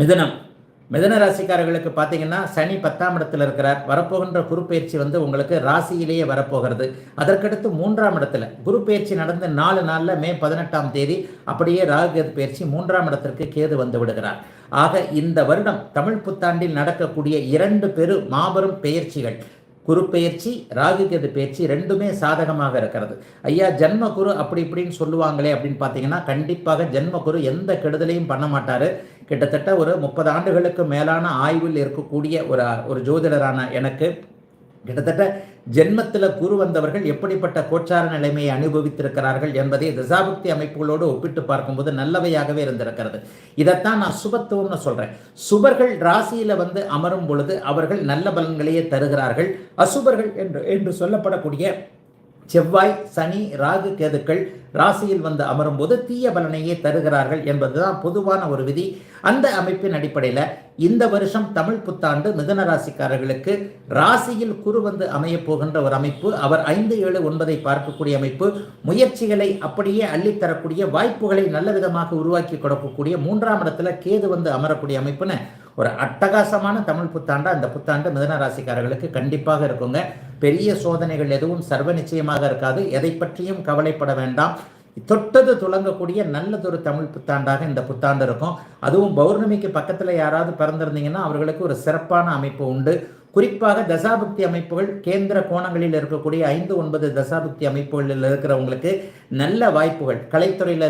மிதனம். மிதன ராசிக்காரர்களுக்கு பார்த்தீங்கன்னா சனி பத்தாம் இடத்துல இருக்கிறார். வரப்போகின்ற குரு பயிற்சி வந்து உங்களுக்கு ராசியிலேயே வரப்போகிறது. அதற்கடுத்து மூன்றாம் இடத்துல. குரு பயிற்சி நடந்த நாலு நாளில் மே பதினெட்டாம் தேதி அப்படியே ராகுகேது பயிற்சி மூன்றாம் இடத்திற்கு கேது வந்து விடுகிறார். ஆக இந்த வருடம் தமிழ் புத்தாண்டில் நடக்கக்கூடிய இரண்டு பெரு மாபெரும் பெயர்ச்சிகள் குரு பெயர்ச்சி ராகுகேது பெயர்ச்சி ரெண்டுமே சாதகமாக இருக்கிறது. ஐயா ஜென்ம குரு அப்படி இப்படின்னு சொல்லுவாங்களே அப்படின்னு பார்த்தீங்கன்னா கண்டிப்பாக ஜென்ம குரு எந்த கெடுதலையும் பண்ண மாட்டார். கிட்டத்தட்ட ஒரு முப்பது ஆண்டுகளுக்கு மேலான ஆய்வில் இருக்கக்கூடிய ஒரு ஒரு ஜோதிடரான எனக்கு கிட்டத்தட்ட ஜென்மத்தில் குரு வந்தவர்கள் எப்படிப்பட்ட கோச்சார நிலைமையை அனுபவித்திருக்கிறார்கள் என்பதை தசாபக்தி அமைப்புகளோடு ஒப்பிட்டு பார்க்கும்போது நல்லவையாகவே இருந்திருக்கிறது. இதைத்தான் நான் சுபத்துவம்னு சொல்கிறேன் சுபர்கள் ராசியில் வந்து அமரும் பொழுது அவர்கள் நல்ல பலன்களையே தருகிறார்கள். அசுபர்கள் என்று என்று சொல்லப்படக்கூடிய செவ்வாய் சனி ராகு கேதுக்கள் ராசியில் வந்து அமரும்போது தீய பலனையே தருகிறார்கள் என்பதுதான் பொதுவான ஒரு விதி. அந்த அமைப்பின் அடிப்படையில் இந்த வருஷம் தமிழ் புத்தாண்டு மிதன ராசிக்காரர்களுக்கு ராசியில் குரு வந்து அமையப் போகின்ற ஒரு அமைப்பு அவர் ஐந்து ஏழு ஒன்பதை பார்க்கக்கூடிய அமைப்பு. முயற்சிகளை அப்படியே அள்ளித்தரக்கூடிய வாய்ப்புகளை நல்ல விதமாக உருவாக்கி கொடுக்கக்கூடிய மூன்றாம் இடத்துல கேது வந்து அமரக்கூடிய அமைப்புன்னு ஒரு அட்டகாசமான தமிழ் புத்தாண்டா அந்த புத்தாண்டு மிதன ராசிக்காரர்களுக்கு கண்டிப்பாக இருக்குங்க. பெரிய சோதனைகள் எதுவும் சர்வ நிச்சயமாக இருக்காது. எதை பற்றியும் கவலைப்பட வேண்டாம். தொட்டது துளங்கக்கூடிய நல்லதொரு தமிழ் புத்தாண்டாக இந்த புத்தாண்டு இருக்கும். அதுவும் பௌர்ணமிக்கு பக்கத்தில் யாராவது பிறந்திருந்தீங்கன்னா அவர்களுக்கு ஒரு சிறப்பான அமைப்பு உண்டு. குறிப்பாக தசாபக்தி அமைப்புகள் கேந்திர கோணங்களில் இருக்கக்கூடிய ஐந்து ஒன்பது தசாபக்தி அமைப்புகளில் இருக்கிறவங்களுக்கு நல்ல வாய்ப்புகள். கலைத்துறையில்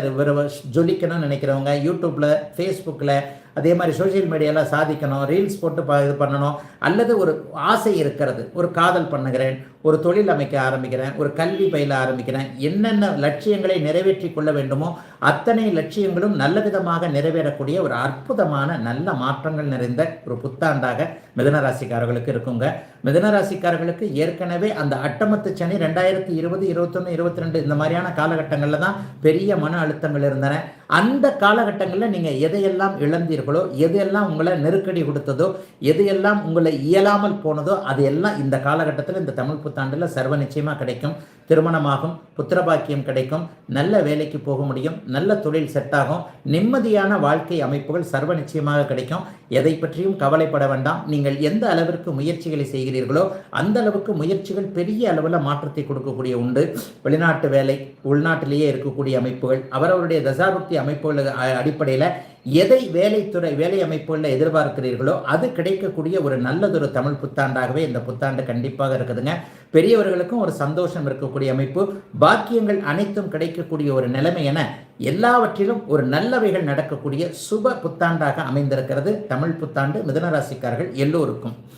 ஜொலிக்கணும்னு நினைக்கிறவங்க யூடியூப்பில் ஃபேஸ்புக்கில் அதே மாதிரி சோஷியல் மீடியாவில் சாதிக்கணும் ரீல்ஸ் போட்டு ப இது பண்ணணும். அல்லது ஒரு ஆசை இருக்கிறது. ஒரு காதல் பண்ணுகிறேன் ஒரு தொழில் அமைக்க ஆரம்பிக்கிறேன் ஒரு கல்வி பயில ஆரம்பிக்கிறேன். என்னென்ன லட்சியங்களை நிறைவேற்றி கொள்ள வேண்டுமோ அத்தனை லட்சியங்களும் நல்ல விதமாக நிறைவேறக்கூடிய ஒரு அற்புதமான நல்ல மாற்றங்கள் நிறைந்த ஒரு புத்தாண்டாக மிதனராசிக்காரர்களுக்கு இருக்குங்க. மிதனராசிக்காரர்களுக்கு ஏற்கனவே அந்த அட்டமத்து சனி ரெண்டாயிரத்தி இருபது இருபத்தொன்று இருபத்தி ரெண்டு இந்த மாதிரியான காலகட்டங்களில் தான் பெரிய மன அழுத்தங்கள் இருந்தன. அந்த காலகட்டங்களில் நீங்கள் எதையெல்லாம் இழந்தீர்களோ எதையெல்லாம் உங்களை நெருக்கடி கொடுத்ததோ எதையெல்லாம் உங்களை இயலாமல் போனதோ அது எல்லாம் இந்த காலகட்டத்தில் இந்த தமிழ் புத்தாண்டில் சர்வ நிச்சயமாக கிடைக்கும். திருமணமாகும் புத்திரபாக்கியம் கிடைக்கும் நல்ல வேலைக்கு போக முடியும் நல்ல தொழில் செட் ஆகும் நிம்மதியான வாழ்க்கை அமைப்புகள் சர்வ நிச்சயமாக கிடைக்கும். எதை பற்றியும் கவலைப்பட வேண்டாம். நீங்கள் எந்த அளவிற்கு முயற்சிகளை செய்கிறீர்களோ அந்த அளவுக்கு முயற்சிகள் பெரிய அளவில் மாற்றத்தை கொடுக்கக்கூடிய உண்டு. வெளிநாட்டு வேலை உள்நாட்டிலேயே இருக்கக்கூடிய அமைப்புகள் அவரவருடைய தசாபக்தி அமைப்புகள் அடிப்படையில் எதை வேலைத்துறை வேலை அமைப்புகளில் எதிர்பார்க்கிறீர்களோ அது கிடைக்கக்கூடிய ஒரு நல்லதொரு தமிழ் புத்தாண்டாகவே இந்த புத்தாண்டு கண்டிப்பாக இருக்குதுங்க. பெரியவர்களுக்கும் ஒரு சந்தோஷம் இருக்கக்கூடிய அமைப்பு. பாக்கியங்கள் அனைத்தும் கிடைக்கக்கூடிய ஒரு நிலைமை என எல்லாவற்றிலும் ஒரு நல்லவைகள் நடக்கக்கூடிய சுப புத்தாண்டாக அமைந்திருக்கிறது தமிழ் புத்தாண்டு மிதனராசிக்காரர்கள் எல்லோருக்கும்.